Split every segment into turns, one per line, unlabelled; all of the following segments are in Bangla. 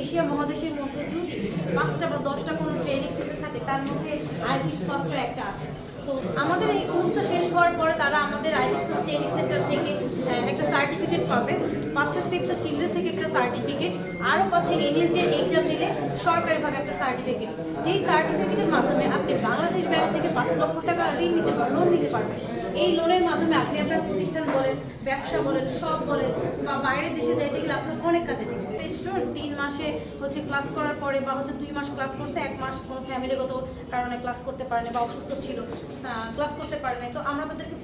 এশিয়া মহাদেশের মধ্যে যদি পাঁচটা বা দশটা কোনো ট্রেনিং সেন্টার থাকে, তার মধ্যে আইভিক্স ফার্স্টও একটা আছে। তো আমাদের এই কোর্সটা শেষ হওয়ার পরে তারা আমাদের আইভিক্স ট্রেনিং সেন্টার থেকে একটা সার্টিফিকেট পাবে। পাচ্ছে দ্য চিলড্রেন থেকে একটা সার্টিফিকেট আরও পাচ্ছে এনএসজের এক্সাম দিলে সরকারিভাবে একটা সার্টিফিকেট যেই সার্টিফিকেটের মাধ্যমে আপনি বাংলাদেশ ব্যাংক থেকে পাঁচ লক্ষ টাকা ঋণ নিতে পারবেন লোন নিতে পারবেন। এই লোনের মাধ্যমে আপনি আপনার প্রতিষ্ঠান বলেন, ব্যবসা বলেন, সব বলেন, বা বাইরের দেশে যাইতে গেলে আপনার অনেক কাজে দেবে। স্টুডেন্ট তিন মাসে হচ্ছে ক্লাস করার পরে বা হচ্ছে দুই মাস ক্লাস করছে, এক মাস কোনো ফ্যামিলিগত কারণে ক্লাস করতে পারেনি বা অসুস্থ ছিল ক্লাস করতে পারেনি। তো আমরা তাদেরকে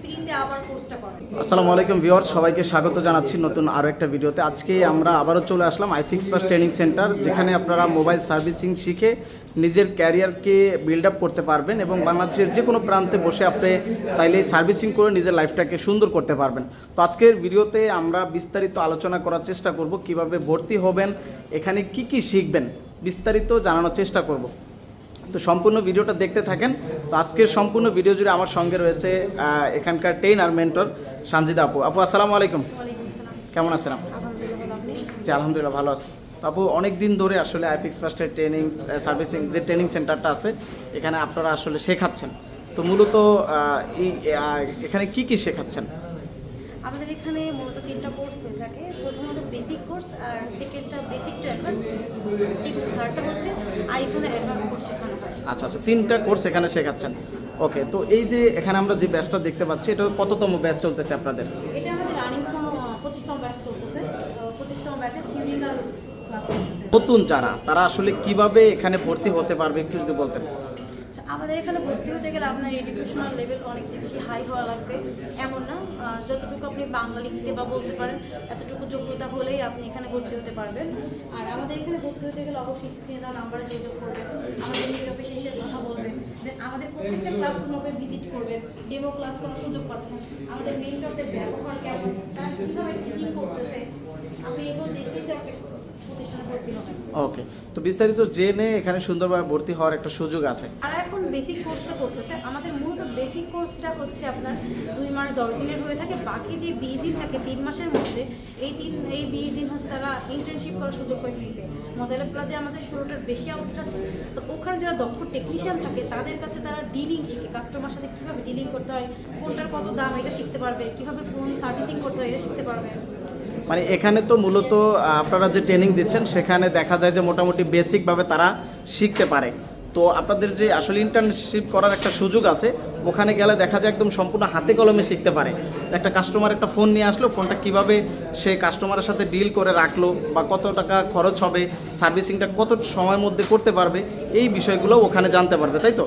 আসসালামু আলাইকুম ভিউয়ার্স, সবাইকে স্বাগত জানাচ্ছি নতুন আরও একটা ভিডিওতে। আজকে আমরা আবারও চলে আসলাম আইফিক্স ফার্স্ট ট্রেনিং সেন্টার যেখানে আপনারা মোবাইল সার্ভিসিং শিখে নিজের ক্যারিয়ারকে বিল্ড আপ করতে পারবেন এবং বাংলাদেশের যে কোনো প্রান্তে বসে আপনি চাইলে সার্ভিসিং করে নিজের লাইফটাকে সুন্দর করতে পারবেন। তো আজকের ভিডিওতে আমরা বিস্তারিত আলোচনা করার চেষ্টা করব, কীভাবে ভর্তি হবেন, এখানে কি কি শিখবেন, বিস্তারিত জানানোর চেষ্টা করব। তো সম্পূর্ণ ভিডিওটা দেখতে থাকেন। তো আজকের সম্পূর্ণ ভিডিও জুড়ে আমার সঙ্গে রয়েছে এখানকার ট্রেনার মেন্টর সানজিদা আপু। আপু, আসসালামু আলাইকুম। কেমন আছেন আপু? জি, আলহামদুলিল্লাহ, ভালো আছি। আপু অনেক দিন ধরে আসলে আইফিক্স ফার্স্টের ট্রেনিং সার্ভিসিং যে ট্রেনিং সেন্টারটা আছে, এখানে আপনারা আসলে শেখাচ্ছেন। তো মূলত এই এখানে কি কি শেখাচ্ছেন?
আমাদের এখানে মূলত তিনটা কোর্স হয়ে থাকে। প্রথমত বেসিক কোর্স আর সেকেন্ডটা বেসিক টু অ্যাডভান্স থার্ডটা হচ্ছে আইফোনের অ্যাডভান্স কোর্স
আচ্ছা আচ্ছা তিনটা কোর্স এখানে শেখাচ্ছেন। ওকে তো এই যে এখানে আমরা যে ব্যাচটা দেখতে পাচ্ছি এটা কততম ব্যাচ চলতেছে আপনাদের?
এটা আমাদের রানিং পঁচিশতম ব্যাচ চলতেছে। পঁচিশতম ব্যাচে থিওরিক্যাল ক্লাস চলতেছে।
নতুন যারা তারা আসলে কীভাবে এখানে ভর্তি হতে পারবে একটু যদি বলতেন।
আমাদের এখানে ভর্তি হতে গেলে আপনার এডুকেশনাল লেভেল অনেক বেশি হাই হওয়া লাগবে। এমন না যতটুকু আপনি বাংলা লিখতে বা বলতে পারেন, এতটুকু যোগ্যতা হলেই আপনি এখানে ভর্তি হতে পারবেন। আর আমাদের এখানে ভর্তি হতে গেলে অবশ্যই স্ক্রিনে দেওয়া নাম্বারে যোগাযোগ করবেন, আমাদের অফিসে এসে কথা বলবেন। দেন আমাদের প্রত্যেকটা আপনি ভিজিট করবেন ডেমো ক্লাস করার সুযোগ পাচ্ছেন। আমাদের মেন্টরদের ব্যবহার কেমন তারা কীভাবে টিচিং করতেছে, আপনি এগুলো দেখতেই হবেন
ওকে তো বিস্তারিত জেনে এখানে সুন্দরভাবে ভর্তি হওয়ার একটা সুযোগ আছে।
আর এখন বেসিক কোর্সটা করতেছে। আমাদের মূলত বেসিক কোর্সটা হচ্ছে আপনার দুই মাস দশ দিনের হয়ে থাকে। বাকি যে বিশ দিন থাকে তিন মাসের মধ্যে এই তিন এই বিশ দিন হচ্ছে তারা ইন্টার্নশিপ করার সুযোগ পায় ফ্রিতে মজাইলা প্লাজে আমাদের ষোলোটার বেশি আউটলেট আছে। তো ওখানে যারা দক্ষ টেকনিশিয়ান থাকে তাদের কাছে তারা ডিলিং শিখে। কাস্টমার সাথে কীভাবে ডিলিং করতে হয় কোনটার কত দাম এটা শিখতে পারবে। কীভাবে ফোন সার্ভিসিং করতে হয় এটা শিখতে পারবে।
মানে এখানে তো মূলত আপনারা যে ট্রেনিং দিচ্ছেন সেখানে দেখা যায় যে মোটামুটি বেসিকভাবে তারা শিখতে পারে। তো আপনাদের যে আসলে ইন্টার্নশিপ করার একটা সুযোগ আছে ওখানে গেলে দেখা যায় একদম সম্পূর্ণ হাতে কলমে শিখতে পারে। একটা কাস্টমার একটা ফোন নিয়ে আসলো ফোনটা কীভাবে সে কাস্টমারের সাথে ডিল করে রাখল বা কত টাকা খরচ হবে সার্ভিসিংটা কত সময়ের মধ্যে করতে পারবে এই বিষয়গুলো ওখানে জানতে পারবে তাই তো?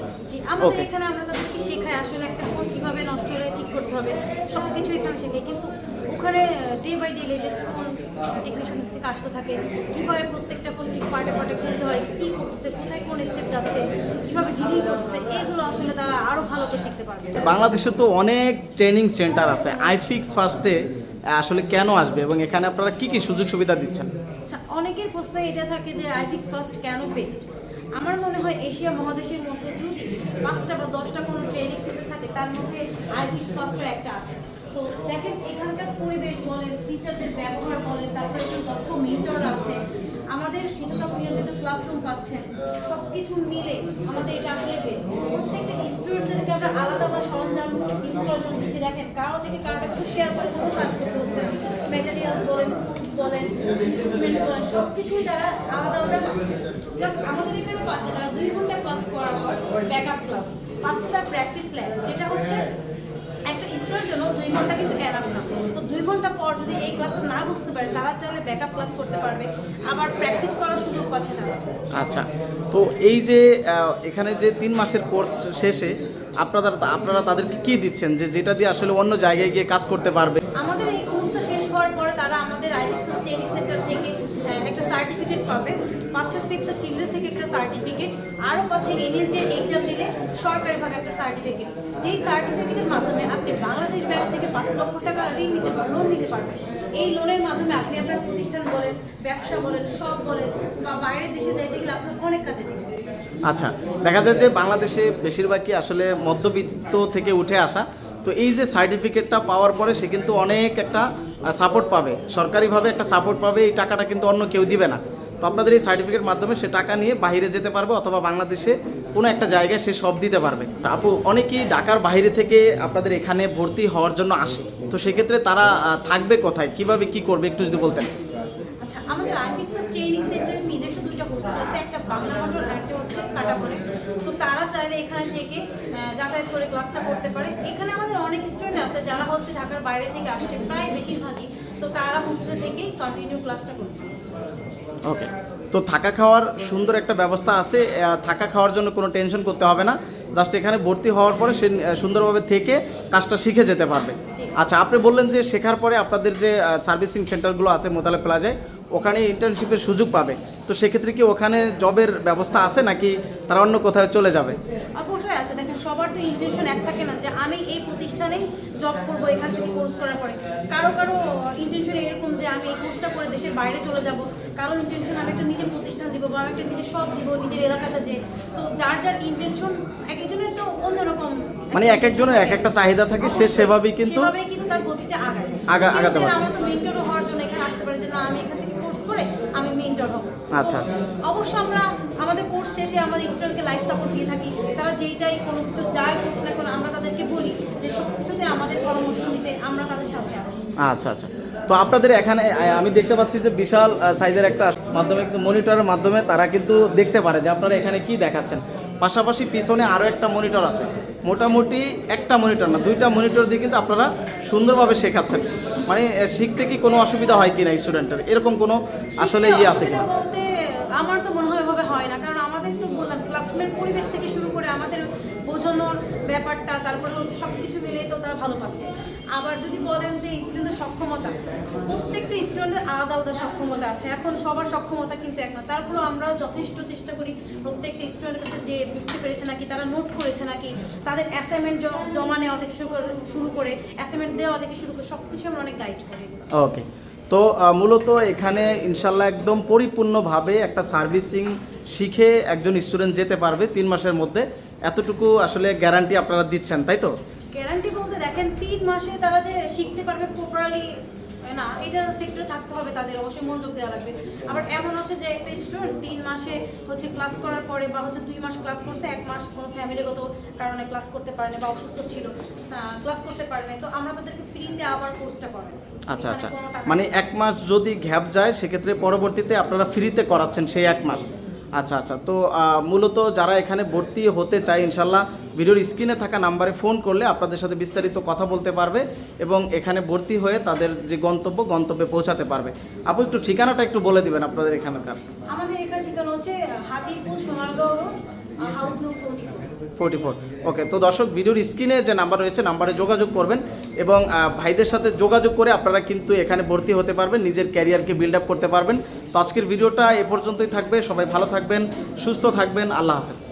ওকে
এখানে আমরা তাদেরকে শেখাই আসলে একটা ফোন কীভাবে নষ্ট হলে ঠিক করতে হবে সব কিছু এখানে শেখাই কিন্তু ওখানে day by day latest phone technician থেকে আসতে থাকে। কীভাবে প্রত্যেকটা ফোন ঠিক পার্টে পার্টে খুলতে হয় কী করতেছে কোথায় কোন স্টেপ যাচ্ছে কীভাবে ডিলিং করতেছে এগুলো আসলে তারা আরও ভালো করে শিখতে পারবে।
বাংলাদেশে তো অনেক ট্রেনিং সেন্টার আছে। আইফিক্স ফার্স্টে আসলে কেন আসবে এবং এখানে আপনারা কি কি সুযোগ সুবিধা দিচ্ছেন?
আচ্ছা অনেকের প্রশ্ন এটা থাকে যে আইফিক্স ফার্স্ট কেন বেস্ট আমার মনে হয় এশিয়া মহাদেশের মধ্যে যদি পাঁচটা বা দশটা কোনো ট্রেনিং সেন্টার থাকে তার মধ্যে আইফিক্স ফার্স্টও একটা আছে। তো দেখেন, এখানকার পরিবেশ বলেন টিচারদের ব্যবহার বলেন, তারপরে একজন দক্ষ মেন্টর আছে, আমাদের শীততাপ নিয়োজিত ক্লাসরুম পাচ্ছেন। সব কিছু মিলে আমাদের এটা আসলে বেস্ট প্রত্যেকটা স্টুডেন্টদেরকে আমরা আলাদা আলাদা সরঞ্জাম ইউজ দিচ্ছি। দেখেন, কারও থেকে কারোটা কিন্তু শেয়ার করে কোনো কাজ করতে হচ্ছে না। ম্যাটেরিয়ালস বলেন টুলস বলেন ইকুইপমেন্টস বলেন সব কিছুই তারা আলাদা আলাদা পাচ্ছে। প্লাস আমাদের এখানে পাচ্ছে তারা দুই ঘণ্টা ক্লাস করার পর ব্যাকআপ ক্লাস পাচ্ছে তার প্র্যাকটিস ল্যাব যেটা হচ্ছে একটা স্টুডেন্টের জন্য দুই ঘণ্টা কিন্তু অ্যালাপ না। তো দুই ঘণ্টা পর যদি এই ক্লাসটা না বুঝতে পারে, তারা চাইলে ব্যাকআপ ক্লাস করতে পারবে। আবার প্র্যাকটিস করার সুযোগ পাচ্ছে না।
আচ্ছা তো এই যে এখানে যে তিন মাসের কোর্স শেষে আপনারা আপনারা তাদেরকে কি দিচ্ছেন? যে যেটা দিয়ে আসলে অন্য জায়গায় গিয়ে কাজ করতে পারবে?
হওয়ার পরে তারা আমাদের আইএসএস ট্রেনিং সেন্টার থেকে একটা সার্টিফিকেট পাবে। পাচ্ছে দ্য চিলড্রেন থেকে একটা সার্টিফিকেট আরও পাচ্ছে এনএসজের এক্সাম দিলে সরকারিভাবে একটা সার্টিফিকেট যেই সার্টিফিকেটের মাধ্যমে আপনি বাংলাদেশ ব্যাংক থেকে পাঁচ লক্ষ টাকা ঋণ নিতে পারবেন লোন নিতে পারবেন। এই লোনের মাধ্যমে আপনি আপনার প্রতিষ্ঠান বলেন, ব্যবসা বলেন সব বলেন বা বাইরের দেশে যাইতে গেলে আপনার অনেক কাজে দেবে
আচ্ছা দেখা যায় যে বাংলাদেশে বেশিরভাগই আসলে মধ্যবিত্ত থেকে উঠে আসা। তো এই যে সার্টিফিকেটটা পাওয়ার পরে সে কিন্তু অনেক একটা সাপোর্ট পাবে। সরকারিভাবে একটা সাপোর্ট পাবে, এই টাকাটা কিন্তু অন্য কেউ দিবে না। তো আপনাদের এই সার্টিফিকেট মাধ্যমে সে টাকা নিয়ে বাইরে যেতে পারবে অথবা বাংলাদেশে কোনো একটা জায়গায় সে সব দিতে পারবে। তা আপু, অনেকেই ঢাকার বাইরে থেকে আপনাদের এখানে ভর্তি হওয়ার জন্য আসে। তো সেক্ষেত্রে তারা থাকবে কোথায়? কীভাবে কি করবে? একটু যদি বলতেন।
আচ্ছা আমাদের আইফিক্সাস ট্রেনিং নিজস্ব দুটো হোস্টেল আছে, একটা বাংলা মন্ডল আর একটা বলে তো তারা চাইলে এখানে থেকে যাতায়াত করে ক্লাসটা করতে পারে। এখানে আমাদের অনেক স্টুডেন্ট আছে যারা হচ্ছে ঢাকার বাইরে থেকে আসছে প্রায় বেশিরভাগই। তো তারা হোস্টেল থেকেই কন্টিনিউ ক্লাসটা করছে।
ওকে তো থাকা খাওয়ার সুন্দর একটা ব্যবস্থা আছে। থাকা খাওয়ার জন্য কোনো টেনশন করতে হবে না। জাস্ট এখানে ভর্তি হওয়ার পরে সে সুন্দরভাবে থেকে কাজটা শিখে যেতে পারবে। আচ্ছা আপনি বললেন যে শেখার পরে আপনাদের যে সার্ভিসিং সেন্টারগুলো আছে মোতালে প্লাজায় ওখানে ইন্টার্নশিপের সুযোগ পাবে। তো সেক্ষেত্রে কি ওখানে জবের ব্যবস্থা আছে নাকি তারা অন্য কোথাও চলে যাবে?
অবশ্যই আছে। দেখেন সবার তো ইন্টেনশন এক থাকে না যে আমি এই প্রতিষ্ঠানেই জব করব এখান থেকে কোর্স করার পরে। কারও কারও ইন্টেনশন এরকম যে আমি এই কোর্সটা করে দেশের বাইরে চলে যাব। কারও ইন্টেনশন আমি একটা নিজের প্রতিষ্ঠান দিব বা আমি একটা নিজের সব দিব নিজের এলাকাতে যে। তো যার যার ইন্টেনশন এক একজনের তো অন্যরকম
মানে এক একজনের এক একটা চাহিদা থাকে সে সেভাবেই কিন্তু আগা- আগাতে পারে। আচ্ছা, আচ্ছা।
অবশ্য আমরা আমাদের কোর্স শেষে আমাদের স্টুডেন্টকে লাইফ সাপোর্ট দিয়ে থাকি। তারা যেইটাই কোনো কিছু যাই করুক না কোনো আমরা তাদেরকে বলি যে সব কিছুতে আমাদের পরামর্শ নিতে আমরা তাদের সাথে আছি।
আচ্ছা আচ্ছা। তো আপনাদের এখানে আমি দেখতে পাচ্ছি যে বিশাল সাইজের একটা মাধ্যমে মনিটরের মাধ্যমে তারা কিন্তু দেখতে পারে যে আপনারা এখানে কি দেখাচ্ছেন। পাশাপাশি পিছনে আরও একটা মনিটর আছে। মোটামুটি একটা মনিটর না, দুইটা মনিটর দিয়ে কিন্তু আপনারা সুন্দরভাবে শেখাচ্ছেন। মানে শিখতে কি কোনো অসুবিধা হয় কি না স্টুডেন্টের এরকম কোনো আসলে ইয়ে আছে কিনা?
আমার তো মনে হয় হয় না। কারণ আমাদের তো বললাম ক্লাসমের পরিবেশ থেকে শুরু করে আমাদের বোঝানোর ব্যাপারটা, তারপরে হচ্ছে সব কিছু মিলিয়ে তো তারা ভালো পাচ্ছে। আবার যদি বলেন যে স্টুডেন্টের সক্ষমতা, প্রত্যেকটা স্টুডেন্টের আলাদা আলাদা সক্ষমতা আছে। এখন সবার সক্ষমতা কিন্তু এক না। তারপরেও আমরাও যথেষ্ট চেষ্টা করি প্রত্যেকটা স্টুডেন্টের কাছে যে বুঝতে পেরেছে নাকি, তারা নোট করেছে নাকি, তাদের অ্যাসাইনমেন্ট জমা নেওয়া থেকে শুরু করে অ্যাসাইনমেন্ট দেওয়া থেকে শুরু করে সব কিছু আমরা অনেক গাইড করি।
ওকে তো মূলত এখানে ইনশাল্লাহ একদম পরিপূর্ণভাবে একটা সার্ভিসিং শিখে একজন স্টুডেন্ট যেতে পারবে তিন মাসের মধ্যে এতটুকু আসলে গ্যারান্টি আপনারা দিচ্ছেন তাই তো?
গ্যারান্টি বলতে দেখেন তিন মাসে তারা যে শিখতে পারবে প্রপারলি না এটা সেক্টরে থাকতে হবে তাদের অবশ্যই মনোযোগ দেওয়া লাগবে। আবার এমন আছে যে একটা স্টুডেন্ট তিন মাসে হচ্ছে ক্লাস করার পরে বা হচ্ছে দুই মাস ক্লাস করছে এক মাস কোনো ফ্যামিলিগত কারণে ক্লাস করতে পারেনি বা অসুস্থ ছিল ক্লাস করতে পারেনি তো আমরা তাদেরকে ফ্রিতে আবার কোর্সটা করাই।
আচ্ছা আচ্ছা। মানে এক মাস যদি গ্যাপ যায় সেক্ষেত্রে পরবর্তীতে আপনারা ফ্রিতে করাচ্ছেন সেই এক মাস। আচ্ছা আচ্ছা। তো মূলত যারা এখানে ভর্তি হতে চায় ইনশাল্লাহ ভিডিওর স্ক্রিনে থাকা নাম্বারে ফোন করলে আপনাদের সাথে বিস্তারিত কথা বলতে পারবে এবং এখানে ভর্তি হয়ে তাদের যে গন্তব্য গন্তব্যে পৌঁছাতে পারবে। আপু একটু ঠিকানাটা একটু বলে দিবেন আপনাদের এখানকার।
আমাদের এখানে ঠিকানা হচ্ছে Hatipur Sonargaon house forty four
forty four okay তো দর্শক ভিডিওর স্ক্রিনে যে নাম্বার রয়েছে নাম্বারে যোগাযোগ করবেন। এবং ভাইদের সাথে যোগাযোগ করে আপনারা কিন্তু এখানে ভর্তি হতে পারবেন, নিজের ক্যারিয়ারকে বিল্ড আপ করতে পারবেন। তো আজকের ভিডিওটা এ পর্যন্তই থাকবে, সবাই ভালো থাকবেন, সুস্থ থাকবেন, আল্লাহ হাফেজ।